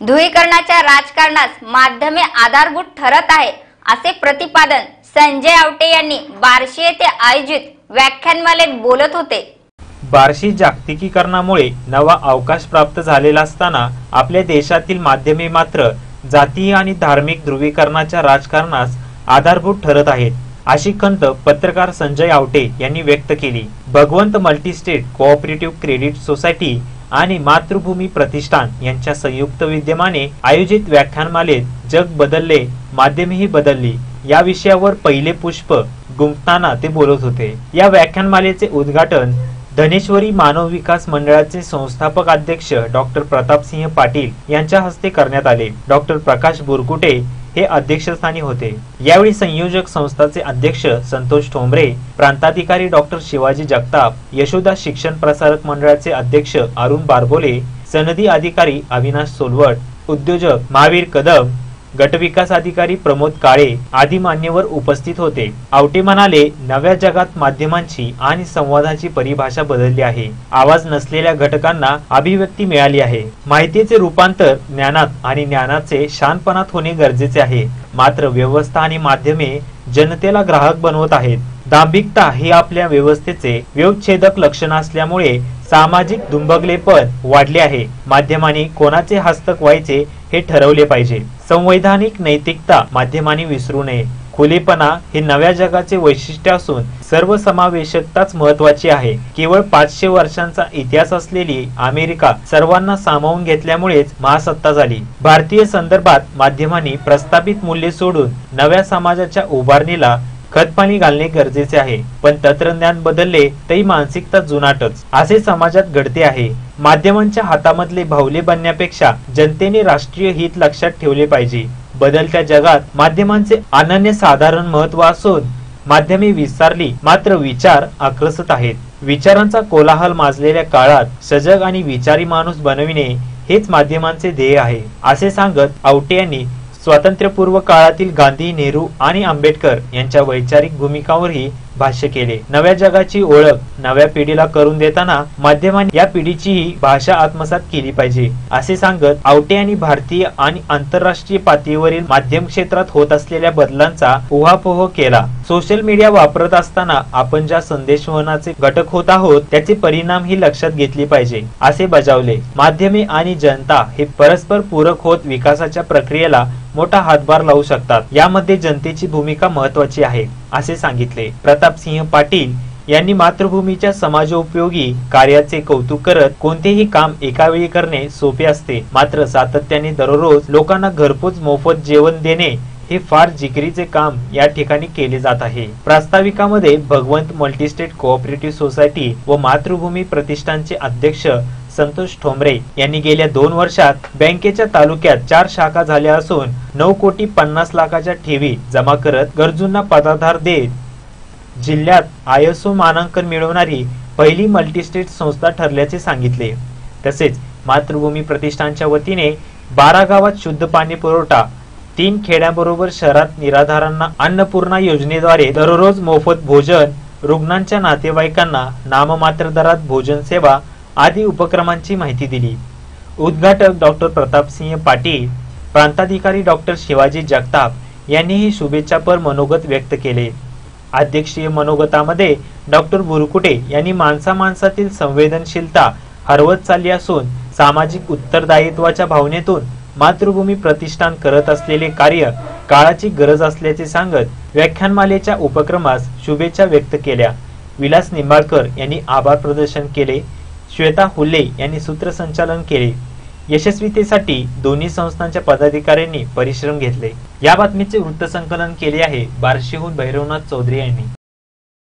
धुळीकरणाच्या राजकारणास माध्यमे आधारभूत ठरत आहे असे प्रतिपादन संजय आवटे यांनी बार्शी येथे आयोजित व्याख्यानमालेत बोलत होते. बार्शी जागतिकीकरणामुळे नवा अवकाश प्राप्त झालेला असताना आपल्या देशातील माध्यमे मात्र जातीय आणि धार्मिक ध्रुवीकरणाच्या राजकारणास आधारभूत ठरत आहेत अशी खंत पत्रकार संजय आवटे यांनी व्यक्त केली. भगवंत मल्टीस्टेट कोऑपरेटिव्ह क्रेडिट सोसायटी आणि मातृभूमी प्रतिष्ठान यांच्या संयुक्त विद्यमाने आयोजित व्याख्यानमालेत जग बदलले माध्यमेही बदलली. या विषयावर पहिले पुष्प गुंफताना ते बोलत होते. या व्याख्यानमालेचे उद्घाटन धनेश्वरी मानव विकास मंडळाचे संस्थापक अध्यक्ष डॉक्टर प्रतापसिंह पाटील यांच्या हस्ते करण्यात आले. डॉक्टर प्रकाश बुरकुटे हे अध्यक्षस्थानी होते. यावेळी संयोजक संस्थाचे अध्यक्ष संतोष ठोंबरे प्रांताधिकारी डॉक्टर शिवाजी जगताप यशोदा शिक्षण प्रसारक मंडळाचे अध्यक्ष अरुण बारबोले सनदी अधिकारी अविनाश सोलवट उद्योजक महावीर कदम गटविकास अधिकारी प्रमोद काळे आदी मान्यवर उपस्थित होते. आवटे म्हणाले नव्या जगात माध्यमांची आणि संवादाची परिभाषा बदलली आहे. आवाज नसलेल्या घटकांना अभिव्यक्ती मिळाली आहे. माहितीचे रूपांतर ज्ञानात आणि ज्ञानाचे शानपणात होणे गरजेचे आहे. मात्र व्यवस्था आणि माध्यमे जनतेला ग्राहक बनवत आहेत. दांभिकता हे आपल्या व्यवस्थेचे व्यवच्छेदक लक्षण असल्यामुळे सामाजिक दुंबगलेपण वाढले आहे. माध्यमांनी कोणाचे हस्तक व्हायचे हे ठरवले पाहिजे. संवैधानिक नैतिकता माध्यमांनी विसरू नये. खुलेपणा हे नव्या जगाचे वैशिष्ट्य असून सर्व समावेशकताच महत्वाची आहे. केवळ पाचशे वर्षांचा इतिहास असलेली अमेरिका सर्वांना सामावून घेतल्यामुळेच महासत्ता झाली. भारतीय संदर्भात माध्यमांनी प्रस्थापित मूल्ये सोडून नव्या समाजाच्या उभारणीला खतपाणी घालणे गरजेचे आहे पण तंत्रज्ञान बदलले तरी मानसिकता जुनाटच. असे समाजात घडते आहे. माध्यमांच्या हातामधले भावले बनण्यापेक्षा जनतेने राष्ट्रीय हित लक्षात ठेवले पाहिजे. बदलत्या जगात माध्यमांचे अनन्य साधारण महत्त्व असून माध्यमे विस्तारली मात्र विचार आक्रसत आहेत. विचारांचा कोलाहल माजलेल्या काळात सजग आणि विचारी माणूस बनविणे हेच माध्यमांचे ध्येय आहे. असे सांगत आवटे यांनी स्वातंत्र्यपूर्व काळातील गांधी नेहरू आणि आंबेडकर यांच्या वैचारिक भूमिकांवरही भाष्य केले. नव्या जगाची ओळख नव्या पिढीला करून देताना माध्यमांनी या पिढीचीही भाषा आत्मसात केली पाहिजे असे सांगत आवटे यांनी भारतीय आणि आंतरराष्ट्रीय पातळीवरील माध्यम क्षेत्रात होत असलेल्या बदलांचा उहापोह केला. सोशल मीडिया वापरत असताना आपण ज्या संदेशवहनाचे घटक होत आहोत त्याचे परिणाम ही लक्षात घेतले पाहिजे असे बजावले. माध्यमे आणि जनता हे परस्पर पूरक होत विकासाच्या प्रक्रियेला मोठा हातभार लावू शकतात. यामध्ये जनतेची भूमिका महत्वाची आहे. असे सांगितले. प्रतापसिंह पाटील यांनी मातृभूमीच्या समाजोपयोगी कार्याचे कौतुक करत कोणतेही काम एका वेळी करणे सोपे असते. मात्र सातत्याने दररोज लोकांना घरपोच मोफत जेवण देणे हे फार जिकरीचे काम या ठिकाणी केले जात आहे. प्रास्ताविकामध्ये भगवंत मल्टीस्टेट कोऑपरेटिव्ह सोसायटी व मातृभूमी प्रतिष्ठानचे अध्यक्ष संतोष ठोंबरे यांनी गेल्या दोन वर्षात बँकेच्या तालुक्यात चार शाखा झाल्या असून नऊ कोटी पन्नास लाखाच्या ठेवी जमा करत गरजूंना पदाधार देत जिल्ह्यात आयएसओ मानांकन मिळवणारी पहिली मल्टीस्टेट संस्था ठरल्याचे सांगितले. तसेच मातृभूमी प्रतिष्ठानच्या वतीने बारा गावात शुद्ध पाणी पुरवठा तीन खेड्यांबरोबर शहरात निराधारांना अन्नपूर्णा योजनेद्वारे दररोज मोफत भोजन रुग्णांच्या नातेवाईकांना नाममात्र दरात भोजन सेवा आदी उपक्रमांची माहिती दिली. उद्घाटक डॉक्टर प्रतापसिंह पाटील प्रांताधिकारी डॉक्टर शिवाजी जगताप यांनीही शुभेच्छापर मनोगत व्यक्त केले. अध्यक्षीय मनोगतामध्ये डॉक्टर बुरकुटे यांनी माणसा माणसातील संवेदनशीलता हरवत चालली असून सामाजिक उत्तरदायित्वाच्या भावनेतून मातृभूमी प्रतिष्ठान करत असलेले कार्य काळाची गरज असल्याचे सांगत व्याख्यानमालेच्या उपक्रमास शुभेच्छा व्यक्त केल्या. विलास निंबाळकर यांनी आभार प्रदर्शन केले. श्वेता हुल्ले यांनी सूत्रसंचालन केले. यशस्वीतेसाठी दोन्ही संस्थांच्या पदाधिकाऱ्यांनी परिश्रम घेतले. या बातमीचे वृत्तसंकलन केले आहे बार्शीहून भैरवनाथ चौधरी यांनी.